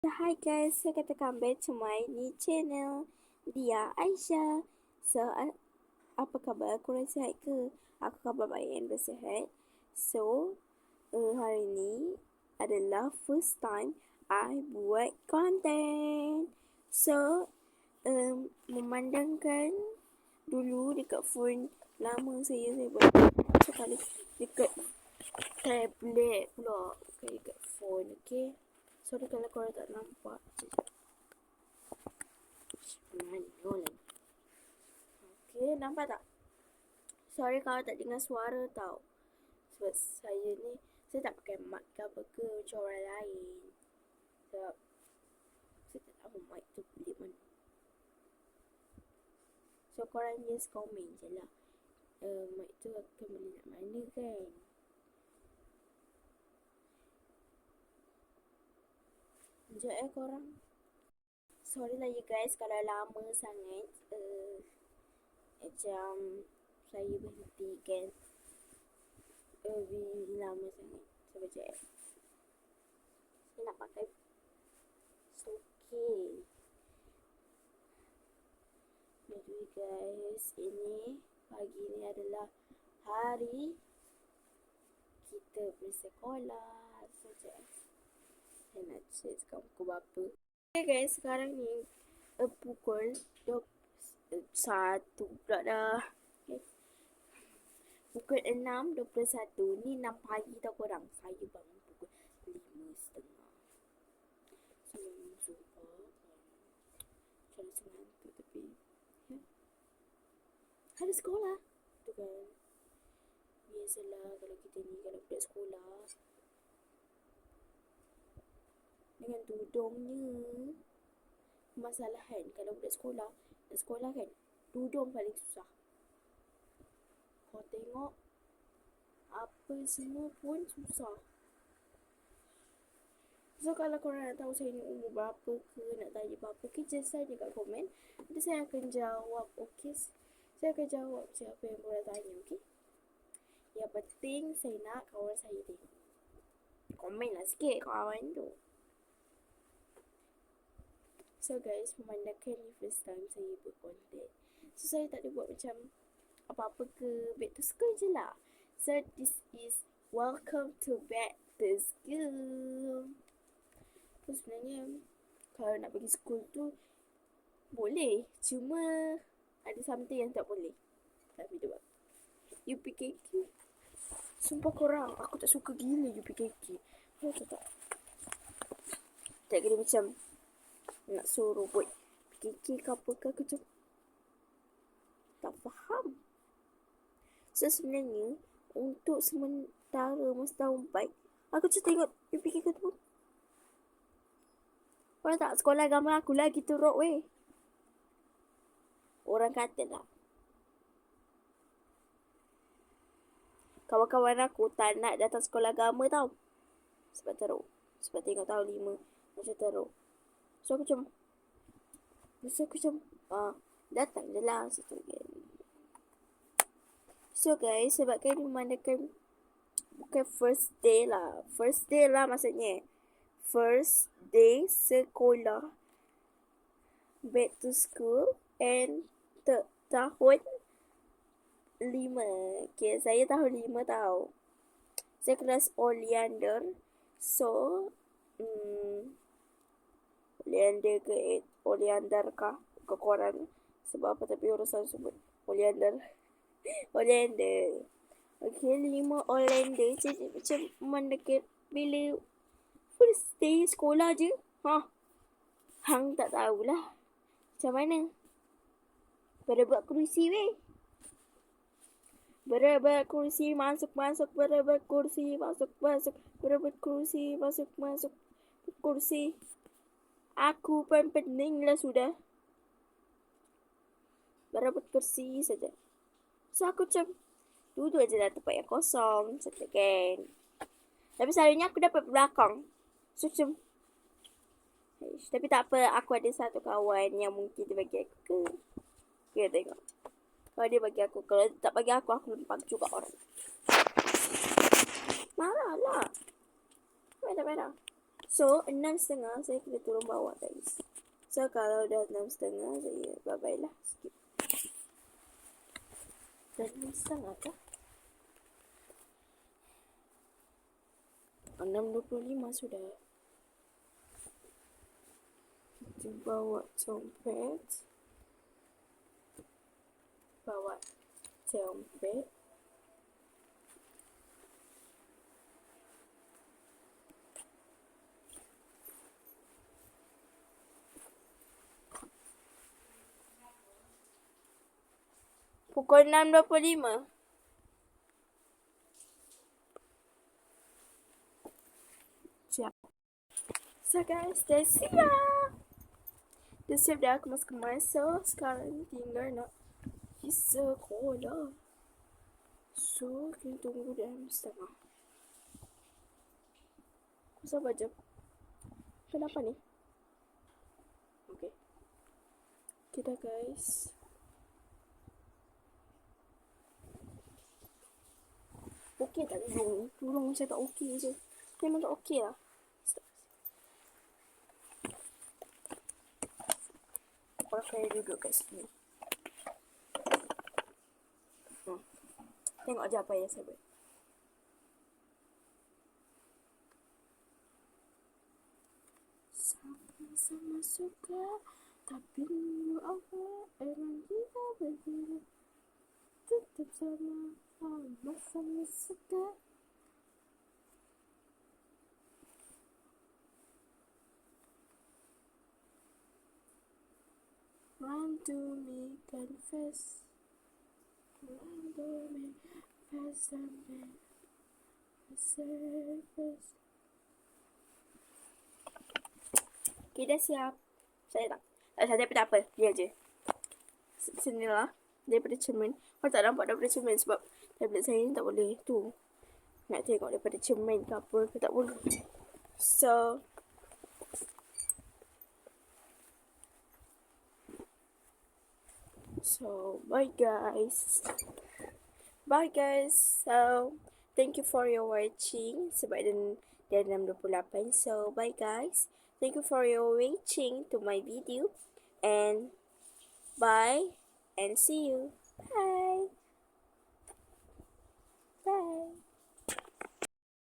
Hi guys, saya katakan back to my new channel Dia Aisyah So, uh, apa khabar? Korang sihat ke? Aku khabar baik dan bersihat So, uh, hari ni adalah first time I buat content So, um, memandangkan dulu dekat phone lama saya, saya buat sekali dekat tablet pula Bukan dekat phone, okay? Sorry kalau korang tak nampak. Mana lah. Okay, nampak tak? Sorry kalau tak dengar suara tau. Sebab saya ni, saya tak pakai mic ke apa ke macam orang lain. Sebab saya tak tahu mic tu beli mana. So korang just komen je lah. Uh, mic tu akan beli nak mana kan? Sekejap eh korang. Sorry lah you guys kalau lama sangat. Uh, macam saya berhenti kan. Uh, lama sangat. Sekejap eh. Saya nak pakai. It's. Jadi guys, ini pagi ni adalah hari kita bersekolah. Sekejap eh. Saya nak sekarang pukul berapa. Okay guys, sekarang ni uh, pukul 21 pula dah. Okay. Pukul 6.21. Ni 6 pagi tau korang. Saya bangun pukul 5.30. Saya sumpah. Saya rasa ngantuk tapi. Ya. Hari sekolah. Tu kan. Biasalah kalau kita ni kalau budak sekolah dengan tudungnya masalah kan kalau budak sekolah nak sekolah kan tudung paling susah. Kau tengok apa semua pun susah. So kalau korang nak tahu saya ni umur berapa ke Nak tanya apa-apa ke Just tanya kat komen. Nanti saya akan jawab Okay? Saya akan jawab siapa yang korang tanya Okay? Yang penting saya nak kawan saya tengok. Komen lah sikit kawan tu So guys, memandangkan ni first time saya buat content. So saya tak ada buat macam apa-apa ke back to school je lah. So this is welcome to back to school. So sebenarnya kalau nak pergi school tu boleh. Cuma ada something yang tak boleh. Tapi dia buat. UPKK. Sumpah korang, aku tak suka gila UPKK. Oh, tak tak. Tak kira macam nak suruh buat PKK ke apa ke aku macam tak faham. So sebenarnya untuk sementara masa tahun 4 aku cuma tengok PKK tu Orang tak sekolah agama aku lagi teruk weh. Orang kata lah. Kawan-kawan aku tak nak datang sekolah agama tau. Sebab teruk. Sebab tengok tahun lima. Macam teruk. So aku macam So aku macam uh, Datang je lah situ kan So guys Sebabkan dia memandangkan Bukan first day lah. First day lah maksudnya. First day sekolah. Back to school And te- Tahun Lima. Okay saya tahun lima tau. Saya kelas Oleander. So Hmm Oleander ke Oleander kah ke korang sebab apa tapi urusan sebut Oleander Oleander Okay, lima Oleander jadi macam mendekat bila first day sekolah je. Ha. Hang tak tahulah. Macam mana? Berebut kursi weh. Berebut kursi masuk masuk berebut kursi masuk masuk berebut kursi masuk masuk kursi. Aku pun pening lah sudah. Berebut kursi saja. So aku macam duduk je dalam tempat yang kosong. Macam kan. Tapi selalunya aku dapat belakang. So macam. Tapi tak apa. Aku ada satu kawan yang mungkin dia bagi aku ke. Kita tengok. Kalau dia bagi aku. Kalau dia tak bagi aku, aku lempang juga orang. Marah lah. Merah-merah. So, enam setengah saya kena turun bawah guys. So, kalau dah enam setengah saya bye-bye lah. Skip. Dah enam setengah kah? Enam dua puluh lima sudah. Kita bawa dompet. Bawa dompet. Pukul 6.25. Siap. So guys, dah siap. Dah siap dah aku masuk kemas. So sekarang tinggal nak isi sekolah. So kita tunggu dalam setengah. Aku sabar jap. Kenapa ni? Okay. Kita guys. Okey tak tudung? Tudung macam tak okey je. Memang tak okey lah. Pakai duduk kat sini. Hmm. Tengok je apa yang saya buat. Sama-sama suka Tapi minggu awal Emang kita berbeda Tetap sama Run to me, confess Run to me, confess and then Surface Okay, dah siap Saya tak Tak saya tapi tak apa Dia je Sini lah Daripada cermin Kau tak nampak daripada cermin sebab tablet saya ni tak boleh tu nak tengok daripada cermin ke apa ke tak boleh so. So, bye guys. Bye guys. So, thank you for your watching. Sebab dan dia 628 so. Bye guys. Thank you for your watching to my video. And bye and see you. Bye. day.